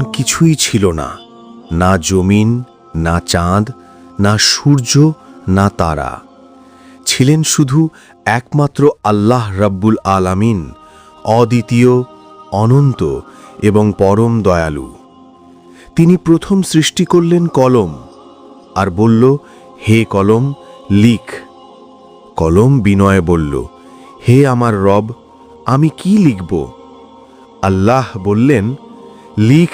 কিছুই ছিল না। না জমিন, না চাঁদ, না সূর্য, না তারা। ছিলেন শুধু একমাত্র আল্লাহ রাব্বুল আলামিন, অদ্বিতীয়, অনন্ত এবং পরম দয়ালু। তিনি প্রথম সৃষ্টি করলেন কলম আর বলল, হে কলম, লিখ। কলম বিনয়ে বলল, হে আমার রব, আমি কি লিখব? আল্লাহ বললেন লিখ,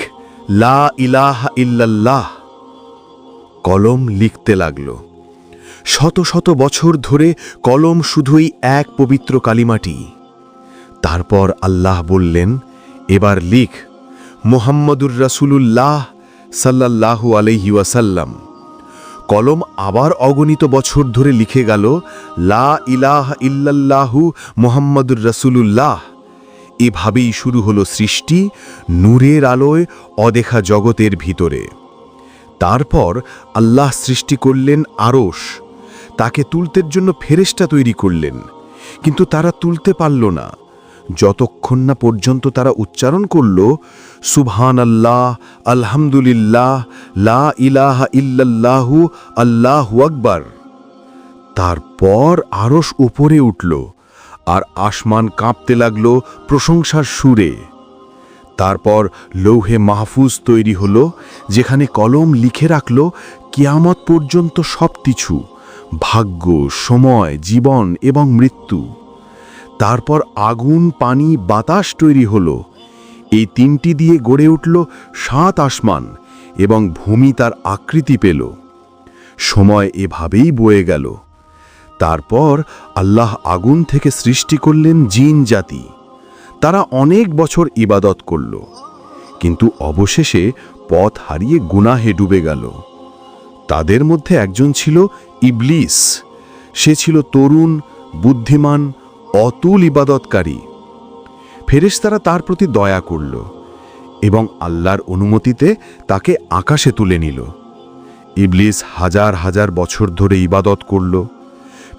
লা ইলাহা ইল্লাল্লাহ। কলম লিখতে লাগল। শত শত বছর ধরে কলম শুধুই এক পবিত্র কালিমাটি। তারপর আল্লাহ বললেন, এবার লিখ, মোহাম্মদুর রাসূলুল্লাহ সাল্লাল্লাহু আলাইহি ওয়াসাল্লাম। কলম আবার অগণিত বছর ধরে লিখে গেল, লা ইলাহ ইল্লাল্লাহু মোহাম্মদুর রাসূলুল্লাহ। এভাবেই শুরু হলো সৃষ্টি নূরের আলোয় অদেখা জগতের ভিতরে। তারপর আল্লাহ সৃষ্টি করলেন আরশ। তাকে তুলতের জন্য ফেরেশতা তৈরি করলেন। কিন্তু তারা তুলতে পারল না। যতক্ষণ না পর্যন্ত তারা উচ্চারণ করল সুবহান আল্লাহ আলহামদুলিল্লাহ, লা ইলাহা ইল্লাল্লাহু, আল্লাহু আকবার। তারপর আরশ উপরে উঠল। আর আসমান কাঁপতে লাগল প্রশংসার সুরে। তারপর লৌহে মাহফুজ তৈরি হল, যেখানে কলম লিখে রাখল, কিয়ামত পর্যন্ত সব কিছু ভাগ্য, সময়, জীবন এবং মৃত্যু। তারপর আগুন, পানি, বাতাস তৈরি হল। এই তিনটি দিয়ে গড়ে উঠল সাত আসমান এবং ভূমি তার আকৃতি পেল। সময় এভাবেই বয়ে গেল। তারপর আল্লাহ আগুন থেকে সৃষ্টি করলেন জিন জাতি। তারা অনেক বছর ইবাদত করল, কিন্তু অবশেষে পথ হারিয়ে গুনাহে ডুবে গেল। তাদের মধ্যে একজন ছিল ইবলিস। সে ছিল তরুণ, বুদ্ধিমান, অতুল ইবাদতকারী। ফেরেশতারা তার প্রতি দয়া করল এবং আল্লাহর অনুমতিতে তাকে আকাশে তুলে নিল। ইবলিস হাজার হাজার বছর ধরে ইবাদত করল।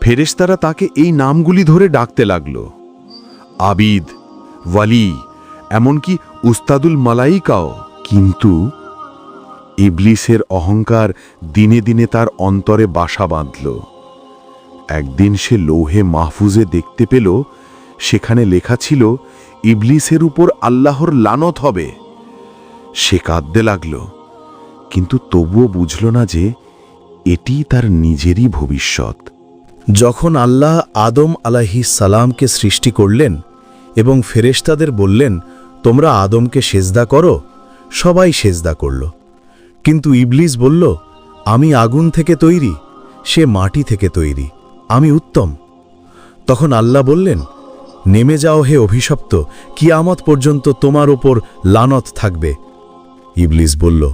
ফেরেশতারা তাকে এই নামগুলি ধরে ডাকতে লাগল। আবিদ, ওয়ালি, এমনকি উস্তাদুল মালাইকাও। কিন্তু ইবলিসের অহংকার দিনে দিনে তার অন্তরে বাসা বাঁধল। একদিন সে লৌহে মাহফুজে দেখতে পেল, সেখানে লেখা ছিল, ইবলিসের উপর আল্লাহর লানত হবে। সে কাঁদতে লাগল, কিন্তু তবুও বুঝল না যে এটি তার নিজেরই ভবিষ্যৎ। যখন আল্লাহ আদম আলাহি সালামকে সৃষ্টি করলেন এবং ফেরেশতাদের বললেন, তোমরা আদমকে সেজদা করো সবাই সেজদা করল। কিন্তু ইবলিস বলল, আমি আগুন থেকে তৈরি, সে মাটি থেকে তৈরি, আমি উত্তম। তখন আল্লাহ বললেন, নেমে যাও হে অভিশপ্ত, কিয়ামত পর্যন্ত তোমার ওপর লানত থাকবে। ইবলিস বলল,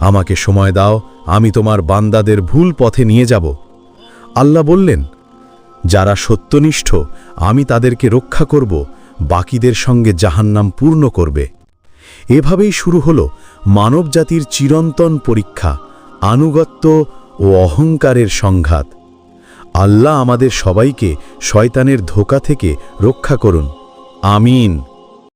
আমাকে সময় দাও, আমি তোমার বান্দাদের ভুল পথে নিয়ে যাব। আল্লাহ বললেন, যারা সত্যনিষ্ঠ, আমি তাদেরকে রক্ষা করব, বাকিদের সঙ্গে জাহান্নাম পূর্ণ করবে। এভাবেই শুরু হল মানবজাতির চিরন্তন পরীক্ষা, আনুগত্য ও অহংকারের সংঘাত। আল্লাহ আমাদের সবাইকে শয়তানের ধোকা থেকে রক্ষা করুন। আমিন।